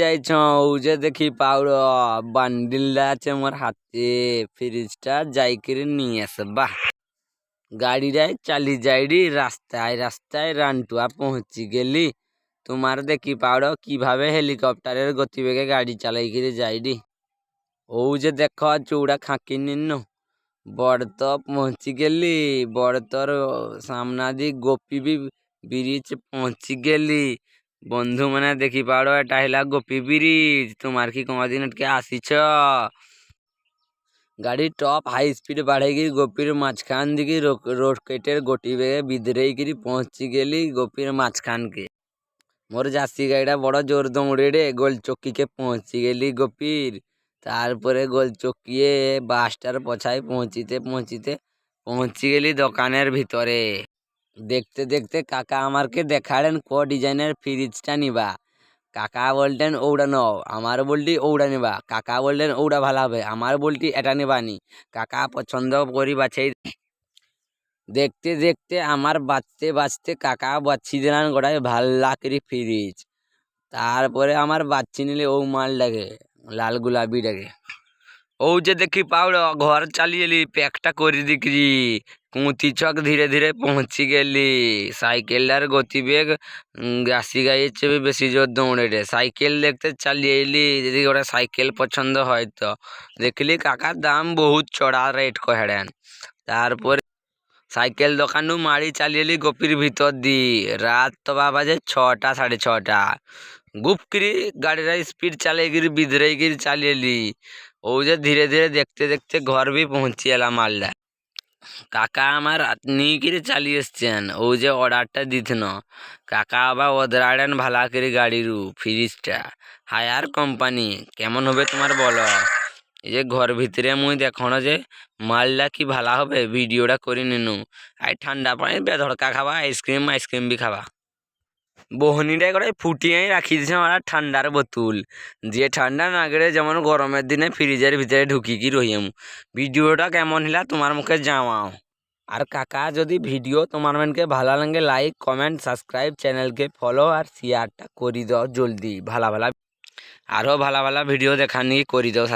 যাইছ, ও যে দেখি পাউড় বান্ডিলটা আছে মোর হাতে, ফ্রিজটা যাইকিরি নিয়ে আসে, বাহ। গাড়িটায় চালি যাইডি, রাস্তায় রাস্তায় রানটুয়া পৌঁছি গেলি। তোমার দেখি পাউড় কীভাবে হেলিকপ্টারের গতিবেগে গাড়ি চালাইকিরি যাইডি। ও যে দেখ চৌড়া খাঁকি নিন্ন। বড় তো পৌঁছি গেলি বড় তোর সামনা দি গোপী ବି ব্রিজ পৌঁছি গেলি। বন্ধু মানে দেখি পাড় এটা ହେଲା ଗୋପୀ ବ୍ରିଜ ତୁମାର କି কোনদিন এটকে আসিছ গাড়ি টপ হাই স্পিড বাড়াইকি গোপীর মাঝখান দিকে রকেটের গতি বেগে বিদরেইকিরি পৌঁছি গেলি গোপীর মাঝখানকে মোর জার্সি গাড়িটা বড় জোর দৌড়ে গোল চক্কিকে পৌঁছি গেলি গোপীর তারপরে গোল চক্কিয়ে বাসটার পছায় পৌঁছিতে পৌঁছিতে পৌঁছি গেলি দোকানের ভিতরে দেখতে দেখতে কাকা আমারকে দেখালেন ক ডিজাইনের ফ্রিজটা নিবা। কাকা বললেন, ওটা নাও। আমার বলটি, ওটা নিবা। কাকা বললেন, ওটা ভালো হবে। আমার বলটি, এটা নেবানি কাকা পছন্দ করি বাছাই দেখতে দেখতে আমার বাঁচতে বাঁচতে কাকা বাচ্চি দিলেন গোটায় ভালো লাকড়ি ফ্রিজ। তারপরে আমার বাচ্চি নিলে ও মাল মালটাকে লাল গোলাপিটাকে ও যে দেখি পাউড় ঘর চালিয়েলি প্যাকটা করে দিকরি কুঁতি চক ধীরে ধীরে পৌঁছি গেলি। সাইকেলটার গতিবেগ গাছি গাইয়ের চেয়ে বেশি জোর দৌড়ে রে। সাইকেল দেখতে চালিয়ে এলি, যদি ওটা সাইকেল পছন্দ হয় তো। দেখলি কাকার দাম বহুত চড়া রেট কহেড়েন। তারপরে সাইকেল দোকানু মারি চালিয়েলি গোপীর ভিতর দি। রাত তো বাজে ছটা, সাড়ে ছটা। গুপকিরি গাড়িটা স্পিড চালিয়েগিরি বিদরেইগিরি চালিয়েলি ও যে ধীরে ধীরে দেখতে দেখতে ঘর বি পৌঁছি এলাম মালদা কাকা আমার নিয়ে চালিয়ে এসছেন ও যে অর্ডারটা দিতেন। কাকা আবার ওদরাড়েন ভালা করে গাড়িরু ফ্রিজটা হায়ার কোম্পানি কেমন হবে তোমার বলো? এই যে ঘর ভিতরে মুই দেখণ যে মালটা কি ভালা হবে ভিডিওটা করে নিনু। আর ঠান্ডা পানি, বেধড়কা খাবা আইসক্রিম আইসক্রিম বি খাবা। বহনিটা করে ফুটিয়ে রাখি দিয়েছে আমার ঠান্ডার বোতল। যে ঠান্ডা না গেলে যেমন গরমের দিনে ফ্রিজের ভিতরে ঢুকিকি রহিম। ভিডিওটা কেমন হিলা তোমার মুখে যাওয়াও আর কাকা, যদি ভিডিও তোমার মানকে ভালো লাগে, লাইক, কমেন্ট, সাবস্ক্রাইব চ্যানেলকে ফলো আর শেয়ারটা করে দাও জলদি। ভালো ভালো আরও ভালো ভালো ভিডিও দেখার নিয়ে করে দাও